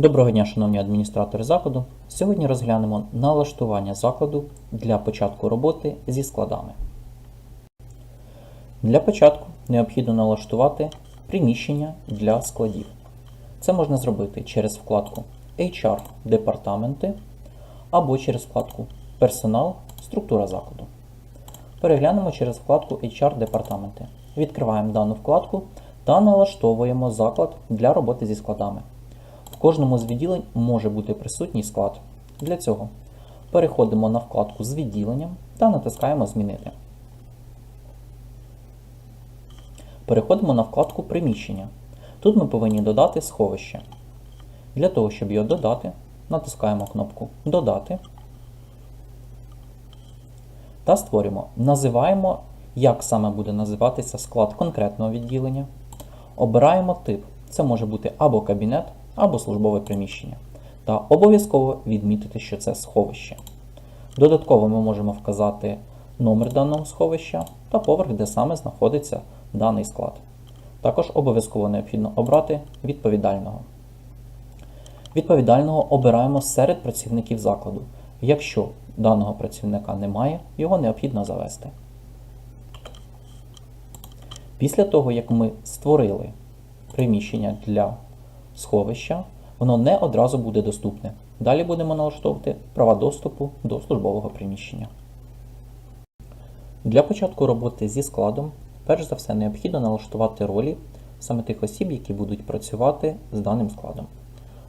Доброго дня, шановні адміністратори закладу. Сьогодні розглянемо налаштування закладу для початку роботи зі складами. Для початку необхідно налаштувати приміщення для складів. Це можна зробити через вкладку HR департаменти або через вкладку Персонал структура закладу. Переглянемо через вкладку HR департаменти. Відкриваємо дану вкладку та налаштовуємо заклад для роботи зі складами. В кожному з відділень може бути присутній склад. Для цього переходимо на вкладку з відділенням та натискаємо Змінити. Переходимо на вкладку Приміщення. Тут ми повинні додати сховище. Для того, щоб його додати, натискаємо кнопку Додати та створюємо. Називаємо, як саме буде називатися склад конкретного відділення. Обираємо тип. Це може бути або кабінет, або службове приміщення. Та обов'язково відмітити, що це сховище. Додатково ми можемо вказати номер даного сховища та поверх, де саме знаходиться даний склад. Також обов'язково необхідно обрати відповідального. Відповідального обираємо серед працівників закладу. Якщо даного працівника немає, його необхідно завести. Після того, як ми створили приміщення для сховища, воно не одразу буде доступне. Далі будемо налаштовувати права доступу до службового приміщення. Для початку роботи зі складом, перш за все, необхідно налаштувати ролі саме тих осіб, які будуть працювати з даним складом.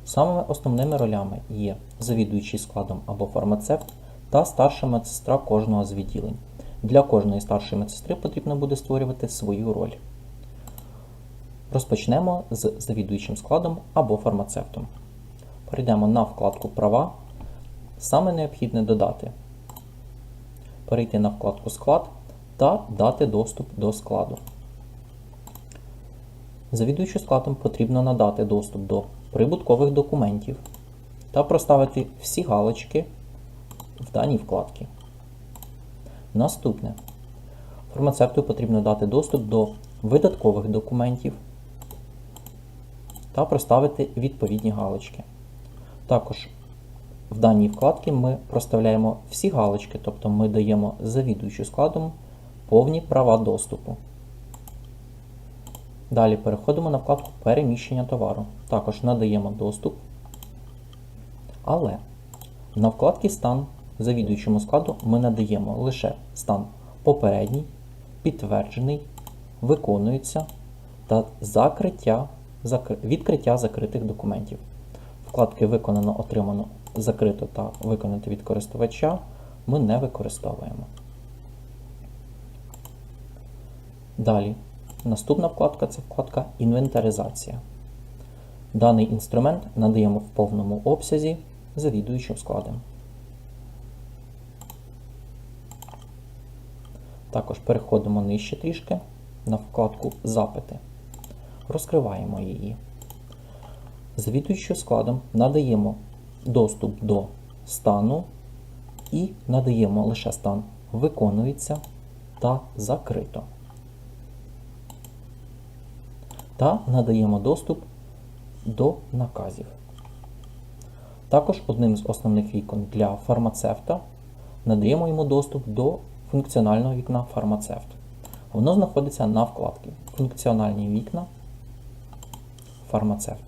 Самими основними ролями є завідуючий складом або фармацевт та старша медсестра кожного з відділень. Для кожної старшої медсестри потрібно буде створювати свою роль. Розпочнемо з завідуючим складом або фармацевтом. Перейдемо на вкладку Права. Саме необхідне додати. Перейти на вкладку Склад та дати доступ до складу. Завідуючим складом потрібно надати доступ до прибуткових документів та проставити всі галочки в даній вкладці. Наступне. Фармацевту потрібно дати доступ до видаткових документів та проставити відповідні галочки. Також в даній вкладці ми проставляємо всі галочки, тобто ми даємо завідуючу складом повні права доступу. Далі переходимо на вкладку переміщення товару. Також надаємо доступ. Але на вкладці стан завідуючому складу ми надаємо лише стан попередній, підтверджений, виконується та закриття, закр- відкриття закритих документів. Вкладки виконано, отримано, закрито та виконати від користувача ми не використовуємо. Далі, наступна вкладка це вкладка інвентаризація. Даний інструмент надаємо в повному обсязі завідуючим складом. Також переходимо нижче трішки на вкладку Запити. Розкриваємо її. Завідуючим складом надаємо доступ до стану і надаємо лише стан виконується та закрито. Та надаємо доступ до наказів. Також одним з основних вікон для фармацевта надаємо йому доступ до функціонального вікна фармацевт. Воно знаходиться на вкладці Функціональні вікна фармацевт.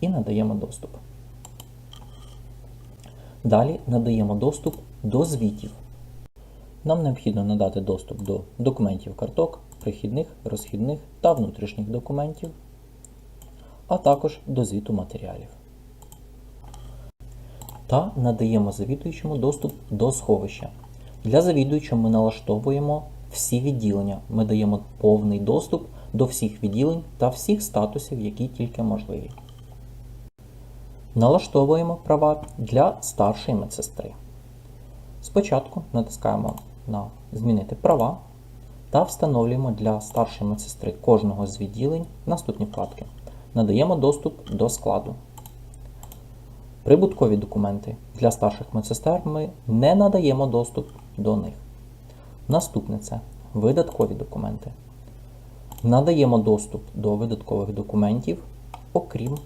І надаємо доступ. Далі надаємо доступ до звітів. Нам необхідно надати доступ до документів карток, прихідних, розхідних та внутрішніх документів, а також до звіту матеріалів. Та надаємо завідуючому доступ до сховища. Для завідуючого ми налаштовуємо всі відділення. Ми даємо повний доступ до всіх відділень та всіх статусів, які тільки можливі. Налаштовуємо права для старшої медсестри. Спочатку натискаємо на Змінити права та встановлюємо для старшої медсестри кожного з відділень наступні вкладки. Надаємо доступ до складу. Прибуткові документи для старших медсестер ми не надаємо доступ до них. Наступне це видаткові документи. Надаємо доступ до видаткових документів, окрім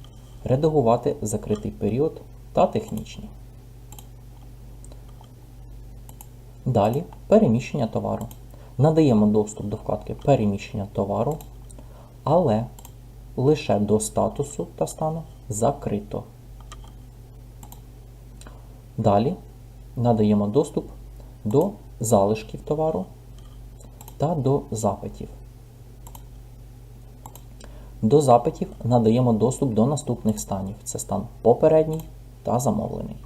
редагувати закритий період та технічні. Далі переміщення товару. Надаємо доступ до вкладки переміщення товару, але лише до статусу та стану закрито. Далі надаємо доступ до залишків товару та до запитів. До запитів надаємо доступ до наступних станів. Це стан попередній та замовлений.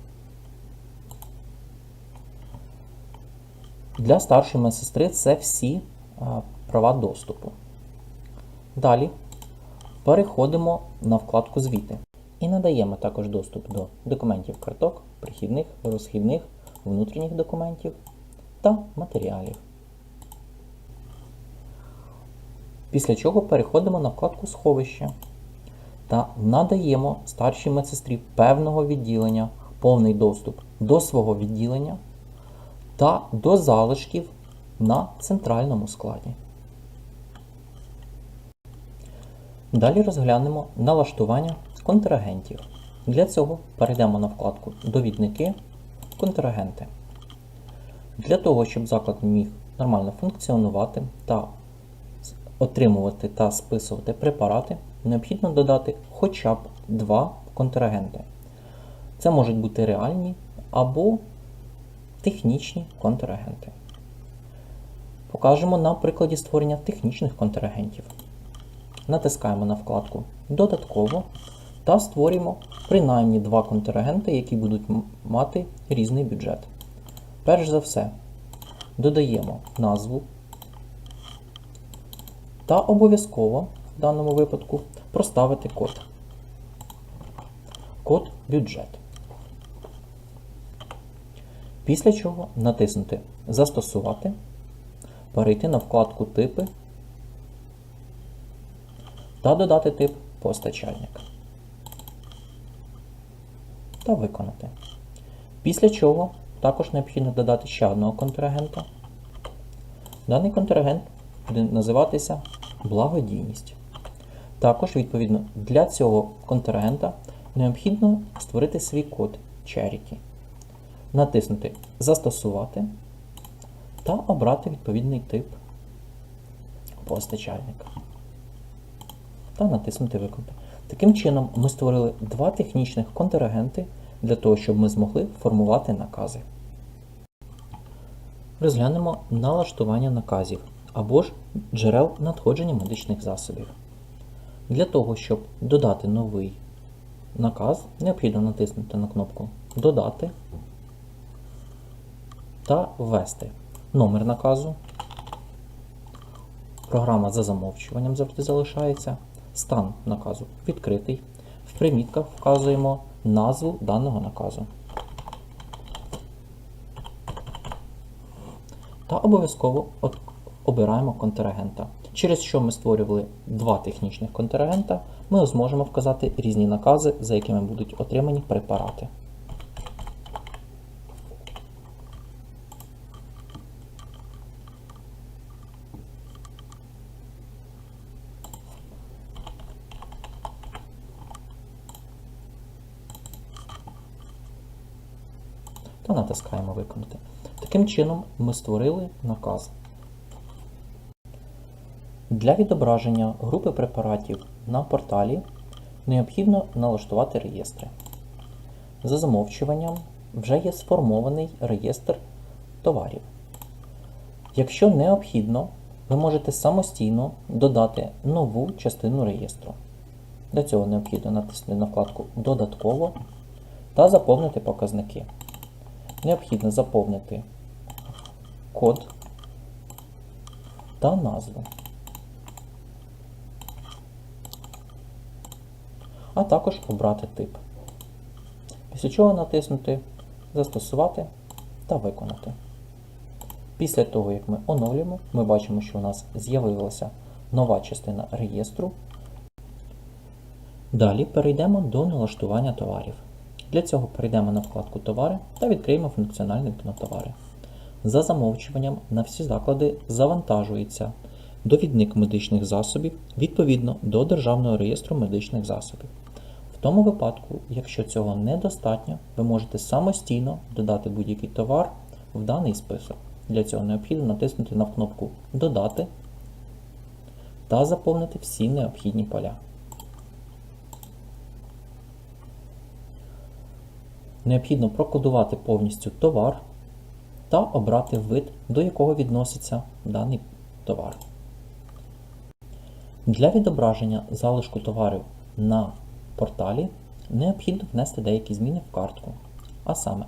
Для старшої медсестри це всі права доступу. Далі переходимо на вкладку Звіти і надаємо також доступ до документів карток, прихідних, розхідних, внутрішніх документів та матеріалів. Після чого переходимо на вкладку Сховище та надаємо старшій медсестрі певного відділення повний доступ до свого відділення та до залишків на центральному складі. Далі розглянемо налаштування контрагентів. Для цього перейдемо на вкладку Довідники контрагенти. Для того, щоб заклад міг нормально функціонувати та отримувати та списувати препарати, необхідно додати хоча б два контрагенти. Це можуть бути реальні або технічні контрагенти. Покажемо на прикладі створення технічних контрагентів. Натискаємо на вкладку Додатково та створюємо принаймні два контрагенти, які будуть мати різний бюджет. Перш за все, додаємо назву та обов'язково в даному випадку проставити код. Код бюджет. Після чого натиснути Застосувати, перейти на вкладку Типи та додати тип постачальник. Та виконати. Після чого також необхідно додати ще одного контрагента. Даний контрагент буде називатися благодійність. Також, відповідно, для цього контрагента необхідно створити свій код Charity. Натиснути Застосувати та обрати відповідний тип постачальника. Та натиснути Виконати. Таким чином, ми створили два технічних контрагенти для того, щоб ми змогли формувати накази. Розглянемо налаштування наказів або ж джерел надходження медичних засобів. Для того, щоб додати новий наказ, необхідно натиснути на кнопку Додати та ввести номер наказу. Програма за замовчуванням завжди залишається. Стан наказу відкритий. В примітках вказуємо назву даного наказу. Та обов'язково обираємо контрагента. Через що ми створювали два технічних контрагента, ми зможемо вказати різні накази, за якими будуть отримані препарати. та натискаємо Виконати. Таким чином ми створили наказ. Для відображення групи препаратів на порталі необхідно налаштувати реєстри. За замовчуванням вже є сформований реєстр товарів. Якщо необхідно, ви можете самостійно додати нову частину реєстру. Для цього необхідно натиснути на вкладку Додатково та заповнити показники. Необхідно заповнити код та назву, а також обрати тип. Після чого натиснути Застосувати та виконати. Після того, як ми оновлюємо, ми бачимо, що у нас з'явилася нова частина реєстру. Далі перейдемо до налаштування товарів. Для цього перейдемо на вкладку Товари та відкриємо функціональне вікно товари. За замовчуванням на всі заклади завантажується довідник медичних засобів відповідно до Державного реєстру медичних засобів. Тому випадку, якщо цього недостатньо, ви можете самостійно додати будь-який товар в даний список. Для цього необхідно натиснути на кнопку Додати та заповнити всі необхідні поля. Необхідно прокодувати повністю товар та обрати вид, до якого відноситься даний товар. Для відображення залишку товарів на порталі необхідно внести деякі зміни в картку. А саме,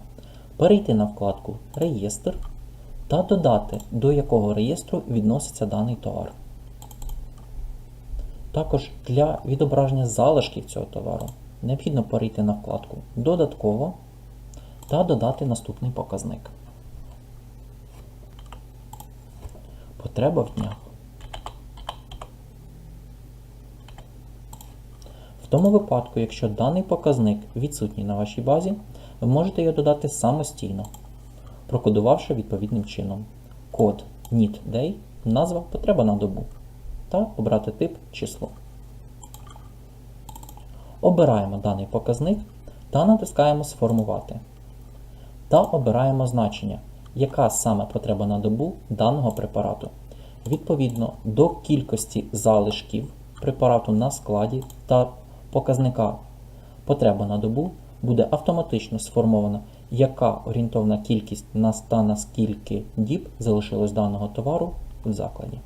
перейти на вкладку Реєстр та додати, до якого реєстру відноситься даний товар. Також для відображення залишків цього товару необхідно перейти на вкладку Додатково та додати наступний показник. Потреба в днях. Тому випадку, якщо даний показник відсутній на вашій базі, ви можете його додати самостійно, прокодувавши відповідним чином код NEED-DAY, назва потреба на добу та обрати тип число. Обираємо даний показник та натискаємо Сформувати. Та обираємо значення, яка саме потреба на добу даного препарату. Відповідно до кількості залишків препарату на складі та показника потреба на добу буде автоматично сформована, яка орієнтовна кількість на та на скільки діб залишилось даного товару в закладі.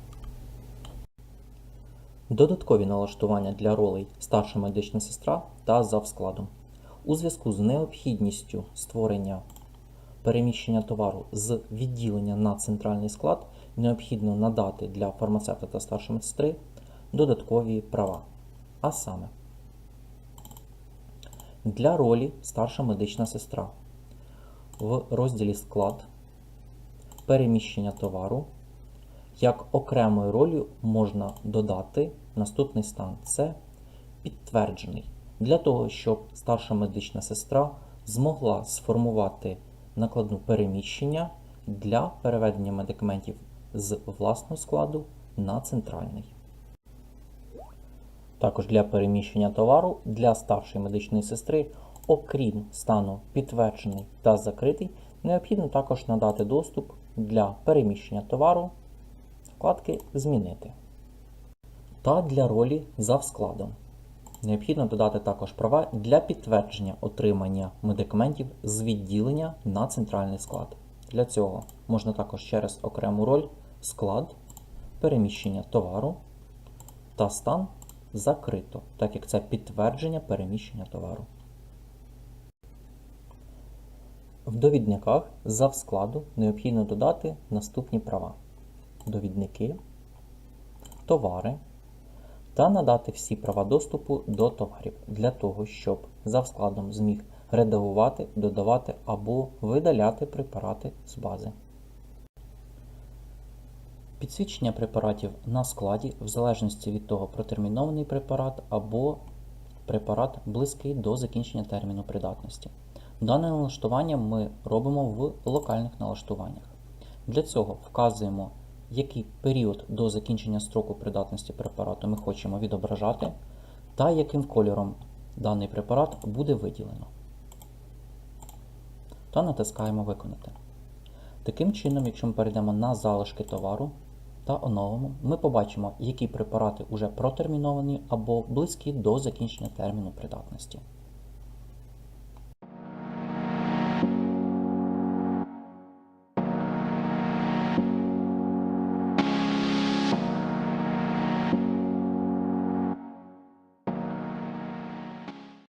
Додаткові налаштування для ролей старша медична сестра та завскладом. У зв'язку з необхідністю створення переміщення товару з відділення на центральний склад необхідно надати для фармацевта та старшої медсестри додаткові права. А саме, для ролі старша медична сестра в розділі склад переміщення товару як окремою ролью можна додати наступний стан це підтверджений. Для того, щоб старша медична сестра змогла сформувати накладну переміщення для переведення медикаментів з власного складу на центральний. Також для переміщення товару для старшої медичної сестри, окрім стану підтверджений та закритий, необхідно також надати доступ для переміщення товару вкладки Змінити. Та для ролі за складом. Необхідно додати також права для підтвердження отримання медикаментів з відділення на центральний склад. Для цього можна також через окрему роль склад, переміщення товару та стан закрито, так як це підтвердження переміщення товару. В довідниках за складу необхідно додати наступні права: довідники, товари та надати всі права доступу до товарів для того, щоб за складом зміг редагувати, додавати або видаляти препарати з бази. Підсвідчення препаратів на складі в залежності від того протермінований препарат або препарат близький до закінчення терміну придатності. Дане налаштування ми робимо в локальних налаштуваннях. Для цього вказуємо, який період до закінчення строку придатності препарату ми хочемо відображати, та яким кольором даний препарат буде виділено. Та натискаємо Виконати. Таким чином, якщо ми перейдемо на залишки товару та оновимо, ми побачимо, які препарати вже протерміновані або близькі до закінчення терміну придатності.